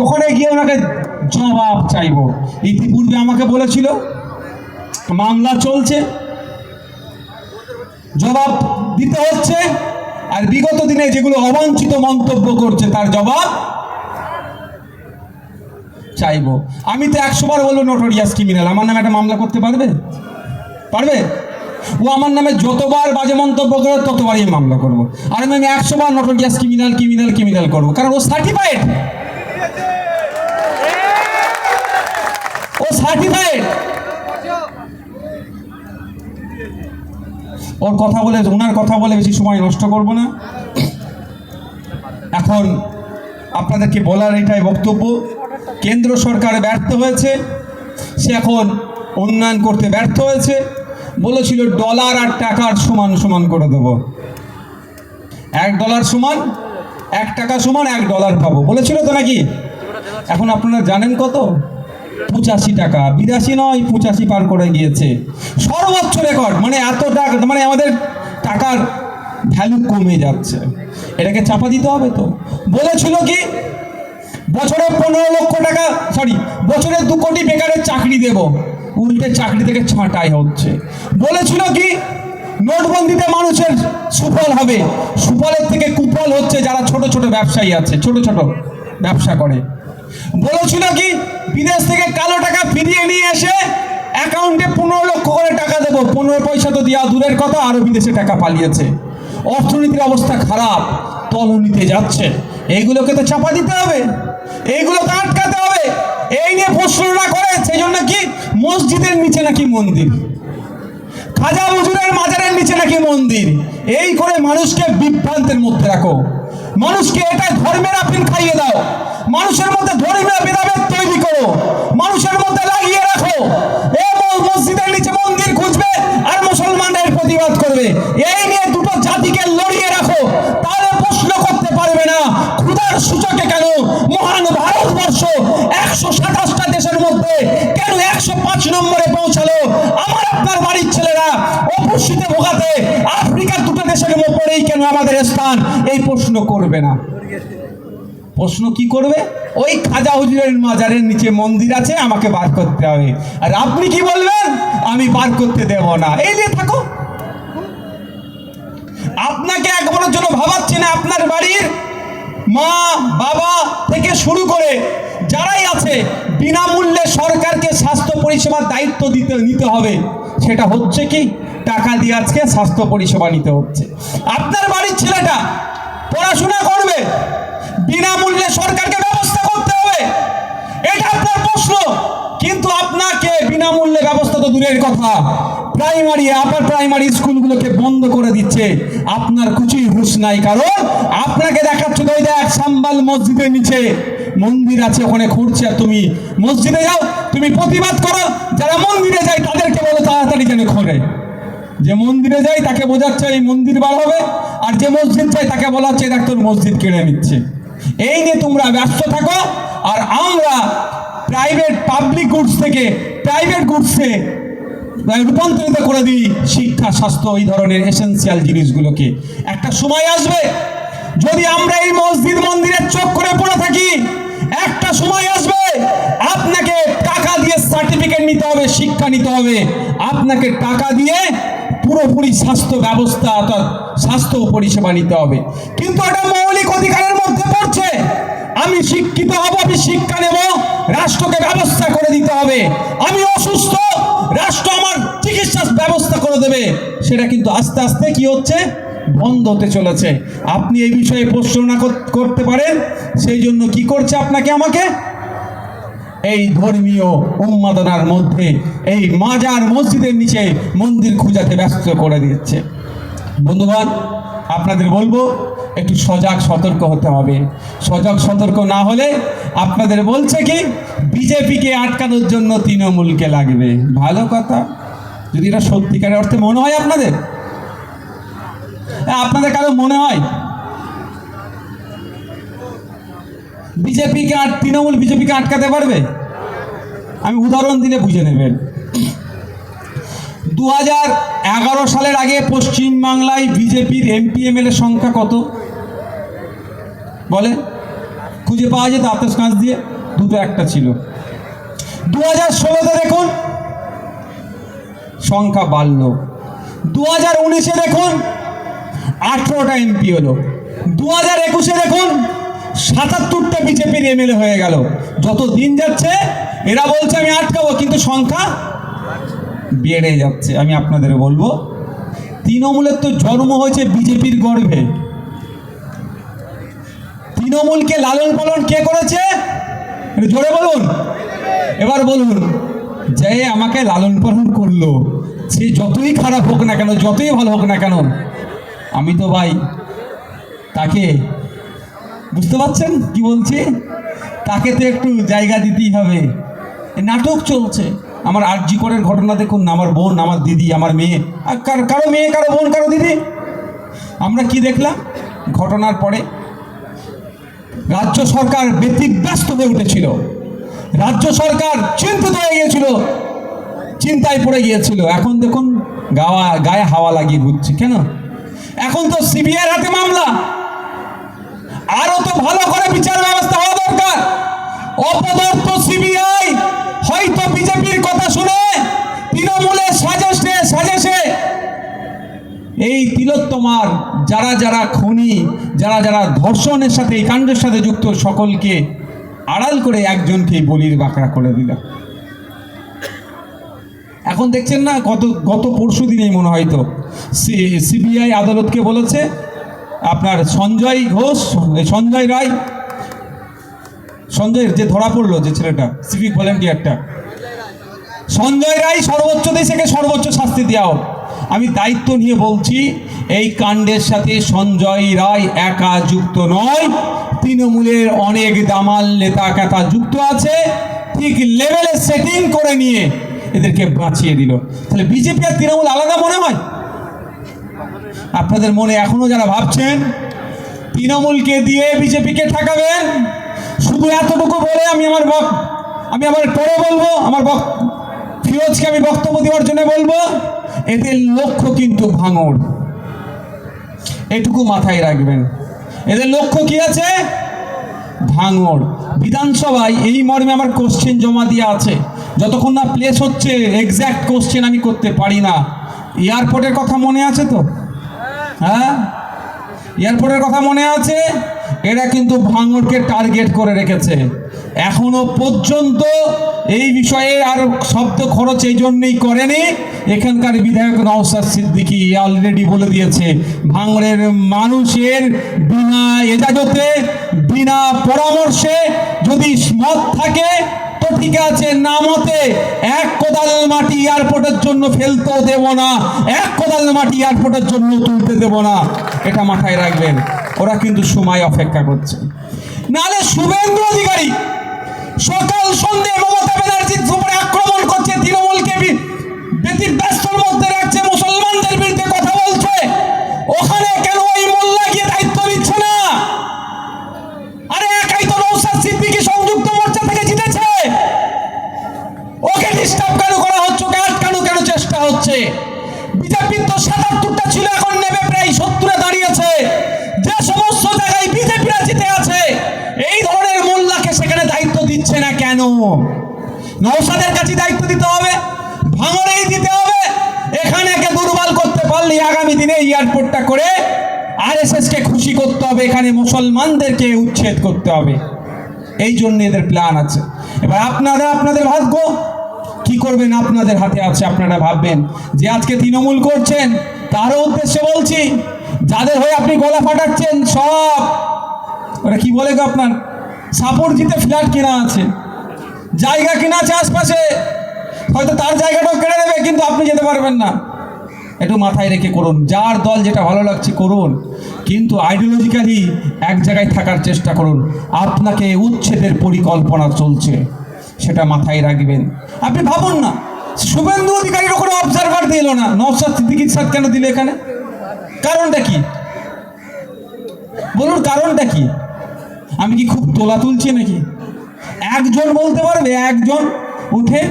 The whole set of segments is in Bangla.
ওখানে গিয়ে ওনাকে জবাব চাইব। ইতিপূর্বে আমাকে বলেছিল, মামলা চলছে। জবাব দিতে হচ্ছে। আর বিগত দিনে যেগুলো অবাঞ্ছিত মন্তব্য করছে, তার জবাব চাইব। আমি তো একশো বার বলব নোটোরিয়াস ক্রিমিনাল আমার নামে একটা মামলা করতে পারবে? পারবে? ও আমার নামে যতবার বাজে মন্তব্য করে, ততবারই মামলা করব। আর আমি আমি একশো বার নোটোরিয়াস ক্রিমিনাল ক্রিমিনাল ক্রিমিনাল করব। কারণ ও সার্টিফাইড ও ওর কথা বলে, ওনার কথা বলে বেশি সময় নষ্ট করব না। এখন আপনাদেরকে বলার এটাই বক্তব্য, কেন্দ্র সরকার ব্যর্থ হয়েছে, সে এখন উন্নয়ন করতে ব্যর্থ হয়েছে। বলেছিল ডলার আর টাকার সমান সমান করে দেবো। এক ডলার সমান, এক টাকা সমান, এক ডলার পাবো। বলেছিল তো নাকি? এখন আপনারা জানেন কত? পঁচাশি টাকা। বিরাশি নয়, পঁচাশি পার করে গিয়েছে। সর্বোচ্চ রেকর্ড মানে এত টাকা মানে আমাদের টাকার ভ্যালু কমে যাচ্ছে। এটাকে চাপা দিতে হবে তো। বলেছিল কি, বছরে পনেরো লক্ষ টাকা সরি বছরে দু কোটি বেকারের চাকরি দেব। উল্টে চাকরি থেকে ছাঁটাই হচ্ছে। বলেছিল কি, নোটবন্দিতে মানুষের সুফল হবে। সুফলের থেকে কুফল হচ্ছে যারা ছোট ছোট ব্যবসায়ী আছে, ছোট ছোট ব্যবসা করে। বলেছিল কি, বিদেশ থেকে কালো টাকা ফিরিয়ে নিয়ে এসে অ্যাকাউন্টে পনেরো লক্ষ করে টাকা দেবো। পনেরো পয়সা তো দেওয়া দূরের কথা আরও বিদেশে টাকা পালিয়েছে। অর্থনীতির অবস্থা খারাপ, তলনিতে যাচ্ছে। এইগুলোকে তো চাপা দিতে হবে এইগুলো তো আটকাতে হবে। এই নিয়ে প্রশ্নটা করে সেই জন্য কি, মসজিদের নিচে নাকি মন্দির? খাজা হুজুরের মাজারের নিচে নাকি মন্দির? এই করে মানুষকে বিভ্রান্তের মধ্যে রাখো। মানুষকে এটা ধর্মের আপিল খাইয়ে দাও। মানুষের মধ্যে ধর্মীয় ভেদাভেদ তৈরি করো। মানুষের আফ্রিকার ওপরেই কেন আমাদের স্থান? এই প্রশ্ন করবে না। প্রশ্ন কি করবে? ওই খাজা হুজুরের মাজারের নিচে মন্দির আছে, আমাকে বার করতে হবে। আর আপনি কি বলবেন? আমি বার করতে দেব না। এই নিয়ে থাকো। আপনাকে একবারের জন্য ভাবাচ্ছি না আপনার বাড়ির মা, বাবা থেকে শুরু করে যারাই আছে, বিনামূল্যে সরকারকে স্বাস্থ্য পরিষেবার দায়িত্ব দিতে, নিতে হবে। সেটা হচ্ছে কি? টাকা দিয়ে আজকে স্বাস্থ্য পরিষেবা নিতে হচ্ছে। আপনার বাড়ির ছেলেটা পড়াশোনা করবে, বিনামূল্যে সরকারকে ব্যবস্থা করতে হবে। এটা আপনার প্রশ্ন, কিন্তু আপনাকে বিনামূল্যে ব্যবস্থা তো দূরের কথা। প্রাইমারি, আপার প্রাইমারি স্কুলগুলোকে বন্ধ করে দিচ্ছে। আপনার কিছুই হুঁশ নাই, কারণ আপনাকে দেখাচ্ছে ওই দেখ সাম্বাল মসজিদের নিচে। মন্দির আছে, ওখানে ঘুরছে, আর তুমি মসজিদে যাও, তুমি প্রতিবাদ করো, যারা মন্দিরে যায় তাদেরকে বলো তাড়াতাড়ি যেন খোঁড়ে যে মন্দিরে যাই তাকে বোঝাচ্ছে এই মন্দির বার হবে, আর যে মসজিদ চাই তাকে বলা হচ্ছে দেখ তোর মসজিদ কেড়ে নিচ্ছে। এই নিয়ে তোমরা ব্যস্ত থাকো, আর আমরা প্রাইভেট পাবলিক গুডস থেকে প্রাইভেট গুডসে রূপান্তরিত করে দিই শিক্ষা, স্বাস্থ্য, এই ধরনের এসেন্সিয়াল জিনিসগুলোকে। একটা সময় আসবে, যদি আমরা এই মসজিদ মন্দিরের চোখ করে পড়ে থাকি, একটা সময় আসবে, আপনাকে টাকা দিয়ে সার্টিফিকেট নিতে হবে, শিক্ষা নিতে হবে। আপনাকে টাকা দিয়ে পুরোপুরি স্বাস্থ্য ব্যবস্থা, অর্থাৎ স্বাস্থ্য পরিষেবা নিতে হবে। কিন্তু এটা মৌলিক অধিকারের মধ্যে পড়ছে। আমি শিক্ষিত হব, আমি শিক্ষা নেব, রাষ্ট্রকে ব্যবস্থা করে দিতে হবে। আমি অসুস্থ, রাষ্ট্র আমার চিকিৎসার ব্যবস্থা করে দেবে। সেটা কিন্তু আস্তে আস্তে কি হচ্ছে? বন্ধ হতে চলেছে। আপনি এই বিষয়ে প্রশ্ন করতে পারেন। সেই জন্য কি করছে আপনাকে আমাকে? এই ধর্মীয় উন্মাদনার মধ্যে, এই মাজার মসজিদের নিচে মন্দির খুঁজাতে ব্যস্ত করে দিচ্ছে বন্ধুগণ, আপনাদের বলব, একটু সজাগ সতর্ক হতে হবে। সজাগ সতর্ক না হলে আপনাদের বলছে কি, বিজেপিকে আটকানোর জন্য তৃণমূলকে লাগবে। ভালো কথা। যদি এটা সত্যিকারের অর্থে মনে হয় আপনাদের? আপনাদের কারও মনে হয়? বিজেপিকে আর তৃণমূল বিজেপিকে আটকাতে পারবে? আমি উদাহরণ দিলে বুঝে নেবেন। দু হাজার এগারো সালের আগে পশ্চিমবাংলায় বিজেপির এমপি, এমএলএ সংখ্যা কত? বলে খুঁজে পাওয়া যেত আতস কাঁচ দিয়ে, দুটো একটা ছিল। দু হাজার ষোলোতে দেখুন, সংখ্যা বাড়ল। দু হাজার উনিশে দেখুন, আঠেরোটা এমপি হলো। দু হাজার একুশে দেখুন সাতাত্তরটা বিজেপির এমএলএ হয়ে গেল। যত দিন যাচ্ছে, এরা বলছে, আমি আটকাবো। কিন্তু সংখ্যা বেড়ে যাচ্ছে। আমি আপনাদের বলব, তৃণমূলের তো জন্ম হয়েছে বিজেপির গর্ভে। তৃণমূলকে লালন পালন কে করেছে? জোরে বলুন। এবার বলুন, যে আমাকে লালন পালন করল, সে যতই খারাপ হোক না কেন, যতই ভালো হোক না কেন, আমি তো ভাই তাকে বুঝতে পারছেন কি বলছি? তাকে তো একটু জায়গা দিতেই হবে। নাটক চলছে। আমার আরজি করের ঘটনা দেখুন আমার বোন, আমার দিদি, আমার মেয়ে। আর কার- মেয়ে, কারও বোন, কারও দিদি? আমরা কি দেখলাম? ঘটনার পরে রাজ্য সরকার ব্যতিব্যস্ত হয়ে উঠেছিল। রাজ্য সরকার চিন্তিত হয়ে গিয়েছিল। চিন্তায় পড়ে গিয়েছিল। এখন দেখুন, গাওয়া গায়ে হাওয়া লাগিয়ে ঘুরছে, কেন? এখন তো সিবিআই হাতে মামলা আরও তো ভালো করে বিচার ব্যবস্থা হওয়া দরকার অপদার্থ সিবিআই হয়তো বিজেপির কথা শুনে তৃণমূলের সাজেশে সাজেশে। এই তিলোত্তমার যারা যারা খনি, যারা যারা ধর্ষণের সাথে, এই কাণ্ডের সাথে যুক্ত, সকলকে আড়াল করে একজনকে বলির বাঁকড়া করে দিল। এখন দেখছেন না গত গত পরশু দিনেই মনে হয় তো সিবিআই আদালতকে বলেছে, আপনার সঞ্জয় ঘোষ, সঞ্জয় রায় সঞ্জয়ের যে ধরা পড়ল যে ছেলেটা সিভিক ভলেন্টিয়ারটা সঞ্জয় রায় সর্বোচ্চ দেশেকে সর্বোচ্চ শাস্তি দেওয়া হোক। আমি দায়িত্ব নিয়ে বলছি, এই কাণ্ডের সাথে সঞ্জয় রায় একা যুক্ত নয়। তৃণমূলের অনেক দামাল নেতা কাতা যুক্ত আছে। ঠিক লেভেলে সেটিং করে নিয়ে এদেরকে বাঁচিয়ে দিল। তাহলে বিজেপি আর তৃণমূল আলাদা মনে হয়? আপনাদের মনে এখনও যারা ভাবছেন, তৃণমূলকে দিয়ে বিজেপিকে ঠেকাবেন? শুধু এতটুকু বলে আমি আমার আমি আমার পরে বলব, আমার ফিরোজকে আমি বক্তব্য দেওয়ার জন্য বলব, এদের লক্ষ্য কিন্তু ভাঙড়। এটুকু মাথায় রাখবেন। এদের লক্ষ্য কি আছে? ভাঙড়। বিধানসভায় এই মর্মে আমার কোশ্চেন জমা দিয়ে আছে। যতক্ষণ না প্লেস হচ্ছে এক্স্যাক্ট কোশ্চেন আমি করতে পারি না। এয়ারপোর্টের কথা মনে আছে তো? হ্যাঁ? এয়ারপোর্টের কথা মনে আছে? এরা কিন্তু ভাঙড়কে টার্গেট করে রেখেছে। এখনও পর্যন্ত এই বিষয়ে আর শব্দ খরচ এই জন্যই করেনি। এখানকার বিধায়ক নওসাদ সিদ্দিকী অলরেডি বলে দিয়েছে ভাঙড়ের মানুষের বিনা এজাজতে, বিনা পরামর্শে যদি মত থাকে, তো ঠিক আছে নামতে এক কোদাল মাটি এয়ারপোর্টের জন্য ফেলতেও দেব না, এক কোদাল মাটি এয়ারপোর্টের জন্য তুলতে দেব না। এটা মাথায় রাখবেন। ওরা কিন্তু সময় অপেক্ষা করছে। নালে শুভেন্দু অধিকারী সকাল সন্ধে মমতা ব্যানার্জির উপরে আক্রমণ করছে, তৃণমূলকে বি- ব্যতিব্যস্তর মধ্যে রাখছে, মুসলমানদের বিরুদ্ধে কথা বলছে। ওখানে কেন ওই মোল্লা গিয়ে দায়িত্ব নিচ্ছে না? আরে একাই তো নৌসাদ সিদ্দিকী সংযুক্ত মোর্চা থেকে জিতেছে। ওকে ডিস্টার্ব কেন করা হচ্ছে? ওকে আটকানো কেন চেষ্টা হচ্ছে? বিজেপির তো সাতাত্তরটা ছিল, এখন নেবে প্রায় সত্তরে দাঁড়িয়েছে। বিজেপিরা আছে। এই ধরনের মোল্লাকে সেখানে দায়িত্ব দিচ্ছে না কেন? নৌসাদের কাছে দায়িত্ব দিতে হবে, ভাঙড়েই দিতে হবে। এখানে একে দুর্বল করতে পারলে আগামী দিনে এয়ারপোর্টটা করে আরএসএসকে খুশি করতে হবে, এখানে মুসলমানদেরকে উচ্ছেদ করতে হবে। এই জন্য এদের প্ল্যান আছে। এবার আপনারা আপনাদের ভাগ্য কি করবেন আপনাদের হাতে আছে, আপনারা ভাববেন যে আজকে তৃণমূল করছেন, তারও উদ্দেশ্যে বলছি, যাদের হয়ে আপনি গলা ফাটাচ্ছেন সব ওরা কি বলে গো আপনার? সাপোর্ট দিতে ফ্ল্যাট কেনা আছে। জায়গা কেনা আছে আশপাশে। হয়তো তার জায়গাটাও কেড়ে দেবে কিন্তু আপনি যেতে পারবেন না। একটু মাথায় রেখে করুন। যার দল যেটা ভালো লাগছে করুন। কিন্তু আইডিওলজিক্যালি এক জায়গায় থাকার চেষ্টা করুন। আপনাকে উচ্ছেদের পরিকল্পনা চলছে, সেটা মাথায় রাখবেন। আপনি ভাবুন না, শুভেন্দু অধিকারীর ওখানে অবজারভার দিল না। সিদ্দিকির সাথ কেন দিল এখানে? কারণটা কি? বলুন কারণটা কি? আমি কি খুব তোলা তুলছি নাকি? একজন বলতে পারবে, একজন উঠে,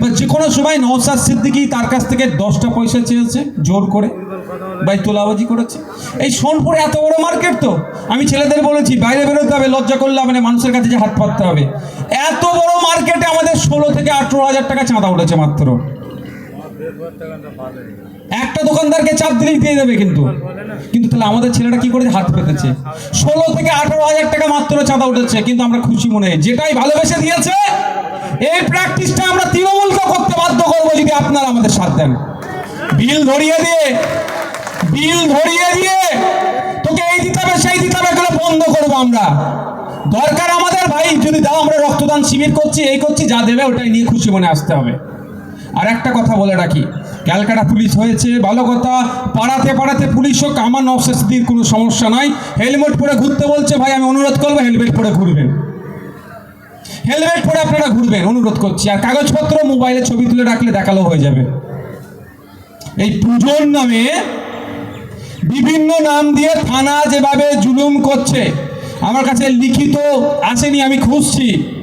বা যে কোনো সময় নৌসাদ সিদ্দিকি তার কাছ থেকে দশটা পয়সা চেয়েছে, জোর করে, ভাই তোলাবাজি করেছে। এই সোনপুরে এত বড় মার্কেট তো? আমি ছেলেদের বলেছি, বাইরে বেরোতে হবে, লজ্জা করলে মানে মানুষের কাছে যে হাত পাততে হবে। এত বড় মার্কেটে আমাদের ষোলো থেকে আঠেরো হাজার টাকা চাঁদা উঠেছে মাত্র। একটা দোকানদারকে চাপ দিলেই দিয়ে দেবে কিন্তু। কিন্তু তাহলে আমাদের ছেলেটা কি করে হাত পেতেছে ষোলো থেকে আঠারো হাজার টাকা মাত্র চাঁদা উঠেছে, কিন্তু আমরা খুশি মনে যেটাই ভালোবেসে দিয়েছে, এই প্র্যাকটিসটা আমরা তৃণমূলকে করতে বাধ্য করব যদি আপনারা আমাদের সাথ দেন। বিল ধরিয়ে দিয়ে, বিল ধরিয়ে দিয়ে, তোকে এই দিতে হবে সেই দিতে হবে এগুলো বন্ধ করব আমরা। দরকার আমাদের ভাই, যদি দাও আমরা রক্তদান শিবির করছি, এই করছি, যা দেবে ওটাই নিয়ে খুশি মনে আসতে হবে। আর একটা কথা বলে রাখি ক্যালকাটা পুলিশ হয়েছে ভালো কথা পাড়াতে পাড়াতে পুলিশ হোক, আমার নবশাস্তির কোনো সমস্যা নাই। হেলমেট পরে ঘুরতে বলছে, ভাই, আমি অনুরোধ করব, হেলমেট পরে ঘুরবেন। হেলমেট পরে আপনারা ঘুরবেন, অনুরোধ করছি। আর কাগজপত্র, মোবাইলে ছবি তুলে রাখলে দেখাল হয়ে যাবে। এই পুজোর নামে বিভিন্ন নাম দিয়ে থানা যেভাবে জুলুম করছে, আমার কাছে লিখিত আসেনি, আমি খুঁজছি।